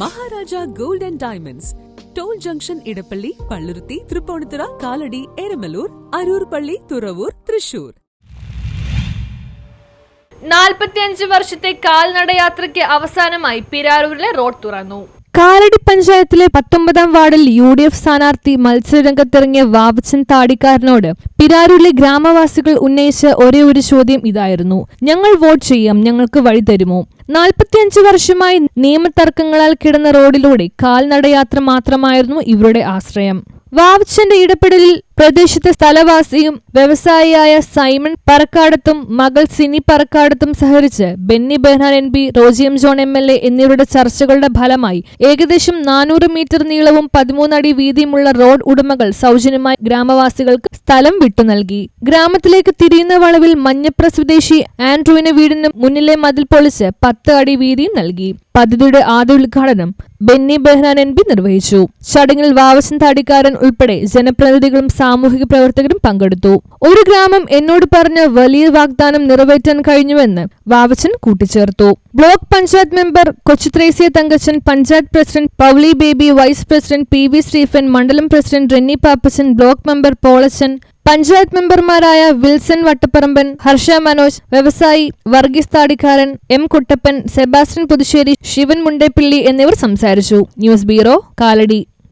Maharaja gold and diamonds. Toll junction Edappally Palluruthy Tripunithura Kalady Eramalloor Aroor Palli Thuravoor Thrissur. നാൽപ്പത്തിയഞ്ച് വർഷത്തെ കാൽനടയാത്രയ്ക്ക് അവസാനമായി പിരാരൂരിലെ road തുറന്നു. കാലടി പഞ്ചായത്തിലെ പത്തൊമ്പതാം വാർഡിൽ യു ഡി എഫ് സ്ഥാനാർത്ഥി മത്സരരംഗത്തിറങ്ങിയ വാവച്ചൻ താടിക്കാരനോട് പിരാരൂരിലെ ഗ്രാമവാസികൾ ഉന്നയിച്ച ഒരേ ഒരു ചോദ്യം ഇതായിരുന്നു. ഞങ്ങൾ വോട്ട് ചെയ്യാം ഞങ്ങൾക്ക് വഴി തരുമോ? നാൽപ്പത്തിയഞ്ച് വർഷമായി നിയമതർക്കങ്ങളാൽ കിടന്ന റോഡിലൂടെ കാൽനടയാത്ര മാത്രമായിരുന്നു ഇവരുടെ ആശ്രയം. വാവച്ചന്റെ ഇടപെടലിൽ പ്രദേശത്തെ സ്ഥലവാസിയും വ്യവസായിയായ സൈമൺ പറക്കാടത്തും മകൾ സിനി പറക്കാടത്തും സഹകരിച്ച് ബെന്നി ബെഹ്നാൻ എം പി റോജിയം ജോൺ എം എൽ എ എന്നിവരുടെ ചർച്ചകളുടെ ഫലമായി ഏകദേശം നാനൂറ് മീറ്റർ നീളവും പതിമൂന്നടി വീതിയുമുള്ള റോഡ് ഉടമകൾ സൗജന്യമായി ഗ്രാമവാസികൾക്ക് സ്ഥലം വിട്ടു നൽകി. ഗ്രാമത്തിലേക്ക് തിരിയുന്ന വളവിൽ മഞ്ഞപ്ര സ്വദേശി ആൻഡ്രൂവിന് വീടിന് മുന്നിലെ മതിൽ പൊളിച്ച് പത്ത് അടി വീതിയും നൽകി. പദ്ധതിയുടെ ആദ്യ ഉദ്ഘാടനം ബെന്നി ബെഹ്നാൻ എൻ പി നിർവഹിച്ചു. ചടങ്ങിൽ വാവശൻ താടിക്കാരൻ ഉൾപ്പെടെ ജനപ്രതിനിധികളും സാമൂഹിക പ്രവർത്തകരും പങ്കെടുത്തു. ഒരു ഗ്രാമം എന്നോട് പറഞ്ഞ് വലിയ വാഗ്ദാനം നിറവേറ്റാൻ കഴിഞ്ഞുവെന്ന് വാവച്ചൻ കൂട്ടിച്ചേർത്തു. Block panchayat member Kochuthresia Thankachan panchayat president Pauly Baby vice president P V Stephen മണ്ഡലം president Renny Pappachan block member Polachan panchayat മെമ്പർമാരായ വിൽസൺ വട്ടപ്പറമ്പൻ ഹർഷ മനോജ് വ്യവസായി വർഗീസ് താടിക്കാരൻ എം കുട്ടപ്പൻ സെബാസ്റ്റ്യൻ പുതുശ്ശേരി ശിവൻ മുണ്ടേപ്പിള്ളി എന്നിവർ സംസാരിച്ചു. News bureau Kalady.